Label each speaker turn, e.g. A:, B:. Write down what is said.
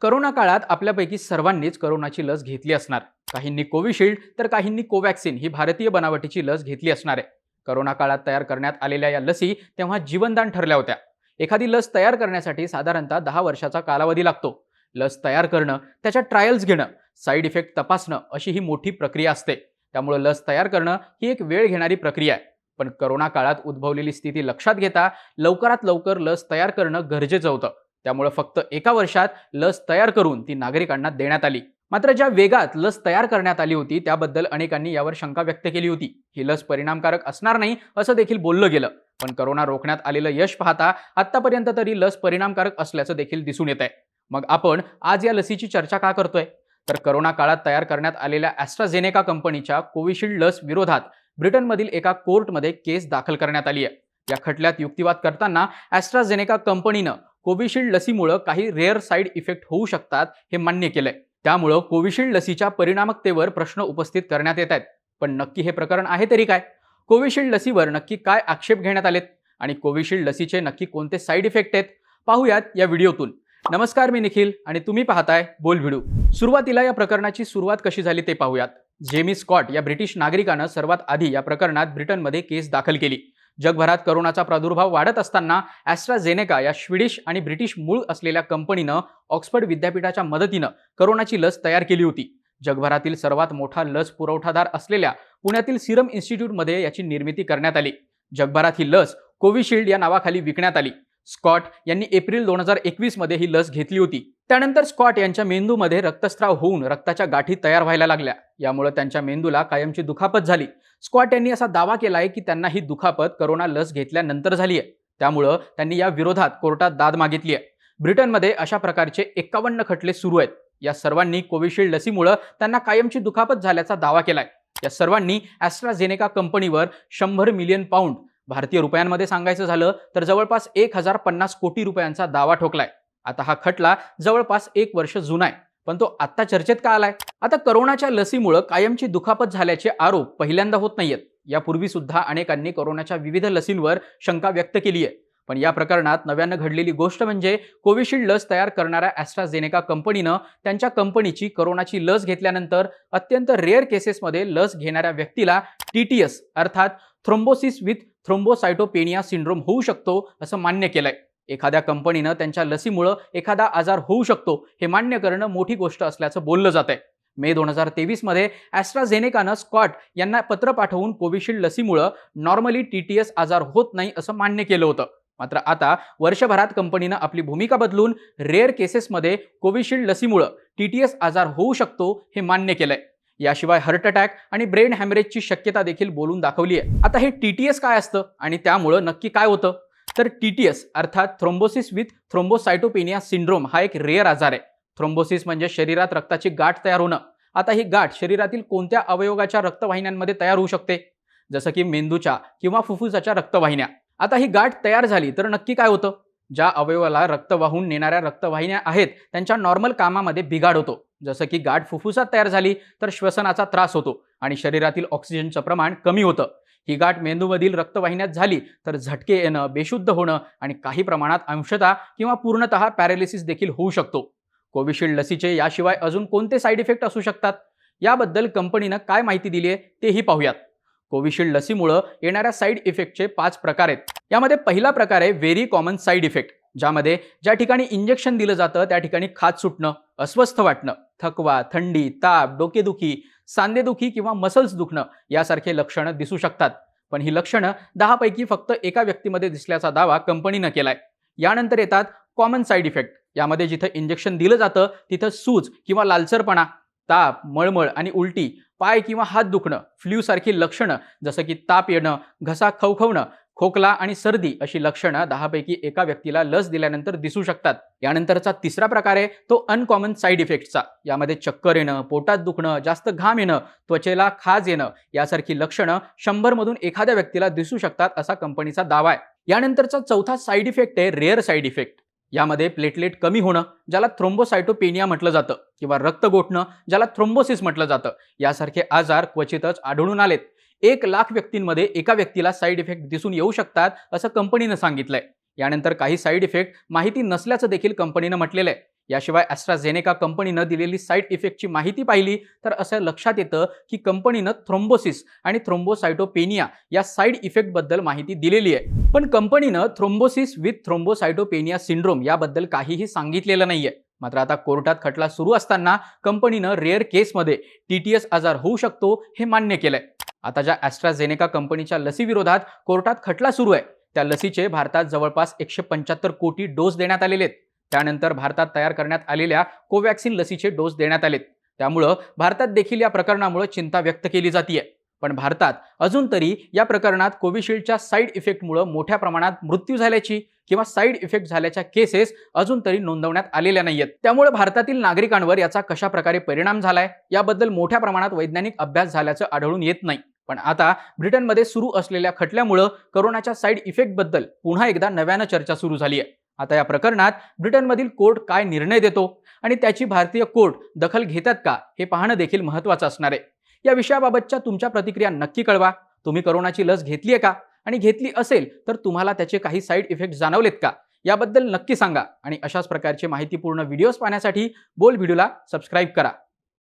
A: Corona काळात आपल्यापैकी सर्वांनीच करोनाची लस घेतली असणार. काहींनी कोविशिल्ड तर काहींनी कोवॅक्सिन ही भारतीय बनावटीची लस घेतली असणार आहे. करोना काळात तयार करण्यात आलेल्या या लसी तेव्हा जीवनदान ठरल्या होत्या. एखादी लस तयार करण्यासाठी साधारणतः दहा वर्षाचा कालावधी लागतो. लस तयार करणं त्याच्या ट्रायल्स घेणं साईड इफेक्ट तपासणं अशी ही मोठी प्रक्रिया असते. त्यामुळे लस तयार करणं ही एक वेळ घेणारी प्रक्रिया आहे. पण करोना काळात उद्भवलेली स्थिती लक्षात घेता लवकरात लवकर लस तयार करणं गरजेचं होतं. त्यामुळे फक्त एका वर्षात लस तयार करून ती नागरिकांना देण्यात आली. मात्र ज्या वेगात लस तयार करण्यात आली होती त्याबद्दल अनेकांनी यावर शंका व्यक्त केली होती. ही लस परिणामकारक असणार नाही असं देखील बोललं गेलं. पण करोना रोखण्यात आलेलं यश पाहता आतापर्यंत तरी लस परिणामकारक असल्याचं देखील दिसून येत आहे मग आपण आज या लसीची चर्चा का करतोय? तर करोना काळात तयार करण्यात आलेल्या ॲस्ट्राझेनेका कंपनीच्या कोविशिल्ड लस विरोधात ब्रिटनमधील एका कोर्टमध्ये केस दाखल करण्यात आली आहे या खटल्यात युक्तिवाद करताना ॲस्ट्राझेनेका कंपनीनं कोविशिल्ड लसीमुळं काही रेअर साईड इफेक्ट होऊ शकतात हे मान्य केलंय. त्यामुळं कोविशिल्ड लसीच्या परिणामकतेवर प्रश्न उपस्थित करण्यात येत आहेत. पण नक्की हे प्रकरण आहे तरी काय? कोविशिल्ड लसीवर नक्की काय आक्षेप घेण्यात आलेत? आणि कोविशिल्ड लसीचे नक्की कोणते साईड इफेक्ट आहेत? पाहूयात या व्हिडिओतून. नमस्कार मी निखिल आणि तुम्ही पाहताय बोल भिडू सुरुवातीला या प्रकरणाची सुरुवात कशी झाली ते पाहूयात. जेमी स्कॉट या ब्रिटिश नागरिकानं सर्वात आधी या प्रकरणात ब्रिटनमध्ये केस दाखल केली. जगभरात करोनाचा प्रादुर्भाव वाढत असताना ॲस्ट्राझेनेका या स्वीडिश आणि ब्रिटिश मूळ असलेल्या कंपनीनं ऑक्सफर्ड विद्यापीठाच्या मदतीनं करोनाची लस तयार केली होती. जगभरातील सर्वात मोठा लस पुरवठादार असलेल्या पुण्यातील सिरम इन्स्टिट्यूटमध्ये याची निर्मिती करण्यात आली. जगभरात ही लस कोविशिल्ड या नावाखाली विकण्यात आली. स्कॉट यांनी एप्रिल दोन हजार एकवीसमध्ये ही लस घेतली होती. त्यानंतर स्कॉट यांच्या मेंदूमध्ये रक्तस्राव होऊन रक्ताच्या गाठी तयार व्हायला लागल्या. यामुळे त्यांच्या मेंदूला कायमची दुखापत झाली. स्कॉट यांनी असा दावा केला आहे की त्यांना ही दुखापत करोना लस घेतल्यानंतर झाली आहे त्यामुळं त्यांनी या विरोधात कोर्टात दाद मागितली आहे ब्रिटनमध्ये अशा प्रकारचे एकावन्न खटले सुरू आहेत. या सर्वांनी कोविशिल्ड लसीमुळं त्यांना कायमची दुखापत झाल्याचा दावा केलाय. या सर्वांनी ॲस्ट्राझेनेका कंपनीवर शंभर मिलियन पाऊंड भारतीय रुपयांमध्ये सांगायचं झालं तर जवळपास एक हजार पन्नास कोटी रुपयांचा दावा ठोकलाय. आता हा खटला जवळपास एक वर्ष जुना आहे. पण तो आता चर्चेत का आलाय? आता करोनाच्या लसीमुळं कायमची दुखापत झाल्याचे आरोप पहिल्यांदा होत नाहीयेत. यापूर्वी सुद्धा अनेकांनी करोनाच्या विविध लसींवर शंका व्यक्त केली आहे. पण या प्रकरणात नव्यानं घडलेली गोष्ट म्हणजे कोविशिल्ड लस तयार करणाऱ्या ॲस्ट्राझेनेका कंपनीनं त्यांच्या कंपनीची करोनाची लस घेतल्यानंतर अत्यंत रेअर केसेसमध्ये लस घेणाऱ्या व्यक्तीला टी टी एस अर्थात थ्रोम्बोसिस विथ थ्रोम्बोसायटोपेनिया सिंड्रोम होऊ शकतो असं मान्य केलंय. एखाद्या कंपनीनं त्यांच्या लसीमुळं एखादा आजार होऊ शकतो हे मान्य करणं मोठी गोष्ट असल्याचं बोललं जात आहे मे दोन हजार तेवीसमध्ये ॲस्ट्राझेनेकानं स्कॉट यांना पत्र पाठवून कोविशिल्ड लसीमुळं नॉर्मली टी टी एस आजार होत नाही असं मान्य केलं होतं. मात्र आता वर्षभरात कंपनीनं आपली भूमिका बदलून रेअर केसेसमध्ये कोविशिल्ड लसीमुळं टी टी एस आजार होऊ शकतो हे मान्य केलंय. याशिवाय हार्ट अटॅक आणि ब्रेन हॅमरेजची शक्यता देखील बोलून दाखवली आहे आता हे टी टी एस काय असतं आणि त्यामुळं नक्की काय होतं? तर टी टी एस अर्थात थ्रोम्बोसिस विथ थ्रोम्बोसायटोपेनिया सिंड्रोम हा एक रेअर आजार आहे. थ्रोम्बोसिस म्हणजे शरीरात रक्ताची गाठ तयार होणं. आता ही गाठ शरीरातील कोणत्या अवयवाच्या रक्तवाहिन्यांमध्ये तयार होऊ शकते? जसं की मेंदूच्या किंवा फुफ्फुसाच्या रक्तवाहिन्या. आता ही गाठ तयार झाली तर नक्की काय होतं? ज्या अवयवाला रक्त वाहून नेणाऱ्या रक्तवाहिन्या आहेत त्यांच्या नॉर्मल कामामध्ये बिघाड होतो. जसं की गाठ फुफ्फुसात तयार झाली तर श्वसनाचा त्रास होतो आणि शरीरातील ऑक्सिजनचं प्रमाण कमी होतं. ही गाठ मेंदूमधील रक्तवाहिन्यात झाली तर झटके येणं बेशुद्ध होणं आणि काही प्रमाणात अंशतः किंवा पूर्णतः पॅरालिसिस देखील होऊ शकतो. कोविशिल्ड लसीचे याशिवाय अजून कोणते साईड इफेक्ट असू शकतात? याबद्दल कंपनीनं काय माहिती दिली आहे तेही पाहूयात. कोविशिल्ड लसीमुळं येणाऱ्या साईड इफेक्टचे पाच प्रकार आहेत. यामध्ये पहिला प्रकार आहे व्हेरी कॉमन साईड इफेक्ट ज्यामध्ये ज्या ठिकाणी इंजेक्शन दिलं जातं त्या ठिकाणी खाज सुटणं अस्वस्थ वाटणं. थकवा थंडी ताप डोकेदुखी सांधेदुखी किंवा मसल्स दुखणं यासारखे लक्षणं दिसू शकतात. पण ही लक्षणं दहापैकी फक्त एका व्यक्तीमध्ये दिसल्याचा दावा कंपनीनं केलाय. यानंतर येतात कॉमन साईड इफेक्ट यामध्ये जिथं इंजेक्शन दिलं जातं तिथं सूज किंवा लालसरपणा ताप मळमळ आणि उलटी पाय किंवा हात दुखणं फ्ल्यूसारखी लक्षणं जसं की ताप येणं घसा खवखवणं खोकला आणि सर्दी अशी लक्षणं दहापैकी एका व्यक्तीला लस दिल्यानंतर दिसू शकतात. यानंतरचा तिसरा प्रकार आहे तो अनकॉमन साईड इफेक्टचा यामध्ये चक्कर येणं पोटात दुखणं जास्त घाम येणं त्वचेला खाज येणं यासारखी लक्षणं शंभरमधून एखाद्या व्यक्तीला दिसू शकतात असा कंपनीचा दावा आहे. यानंतरचा चौथा साईड इफेक्ट आहे रेअर साईड इफेक्ट यामध्ये प्लेटलेट कमी होणं ज्याला थ्रोम्बोसायटोपेनिया म्हटलं जातं किंवा रक्त गोठणं ज्याला थ्रोम्बोसिस म्हटलं जातं. यासारखे आजार क्वचितच आढळून आलेत. एक लाख व्यक्तींमध्ये एका व्यक्तीला साईड इफेक्ट दिसून येऊ शकतात असं कंपनीनं सांगितलंय. यानंतर काही साईड इफेक्ट माहिती नसल्याचं देखील कंपनीनं म्हटलेलं आहे. याशिवाय ॲस्ट्राझेनेका कंपनीनं दिलेली साईड इफेक्टची माहिती पाहिली तर असं लक्षात येतं की कंपनीनं थ्रोम्बोसिस आणि थ्रोम्बोसायटोपेनिया या साईड इफेक्टबद्दल माहिती दिलेली आहे. पण कंपनीनं थ्रोम्बोसिस विथ थ्रोम्बोसायटोपेनिया सिंड्रोम याबद्दल काहीही सांगितलेलं नाहीये. मात्र आता कोर्टात खटला सुरू असताना कंपनीनं रेअर केसमध्ये टी टी एस आजार होऊ शकतो हे मान्य केलंय. आता ज्या ॲस्ट्राझेनेका कंपनीच्या लसीविरोधात कोर्टात खटला सुरू आहे. त्या लसीचे भारतात जवळपास एकशे पंच्याहत्तर कोटी डोस देण्यात आलेले आहेत. त्यानंतर भारतात तयार करण्यात आलेल्या कोवॅक्सिन लसीचे डोस देण्यात आलेत. त्यामुळं भारतात देखील या प्रकरणामुळे चिंता व्यक्त केली जाते पण भारतात अजून तरी या प्रकरणात कोविशिल्डच्या साईड इफेक्टमुळे मोठ्या प्रमाणात मृत्यू झाल्याची किंवा साईड इफेक्ट झाल्याच्या केसेस अजून तरी नोंदवण्यात आलेल्या नाहीयेत. त्यामुळे भारतातील नागरिकांवर याचा कशा प्रकारे परिणाम झालाय याबद्दल मोठ्या प्रमाणात वैज्ञानिक अभ्यास झाल्याचं आढळून येत नाही. पण आता ब्रिटनमध्ये सुरू असलेल्या खटल्यामुळं कोरोनाच्या साईड इफेक्टबद्दल पुन्हा एकदा नव्यानं चर्चा सुरू झाली आहे आता या प्रकरणात ब्रिटनमधील कोर्ट काय निर्णय देतो आणि त्याची भारतीय कोर्ट दखल घेतात का हे पाहणं देखील महत्त्वाचं असणार आहे. या विषयाबाबतच्या तुमच्या प्रतिक्रिया नक्की कळवा. तुम्ही कोरोनाची लस घेतली आहे का? आणि घेतली असेल तर तुम्हाला त्याचे काही साईड इफेक्ट जाणवलेत का? याबद्दल नक्की सांगा. आणि अशाच प्रकारचे माहितीपूर्ण व्हिडिओज पाहण्यासाठी बोल व्हिडिओला सबस्क्राईब करा.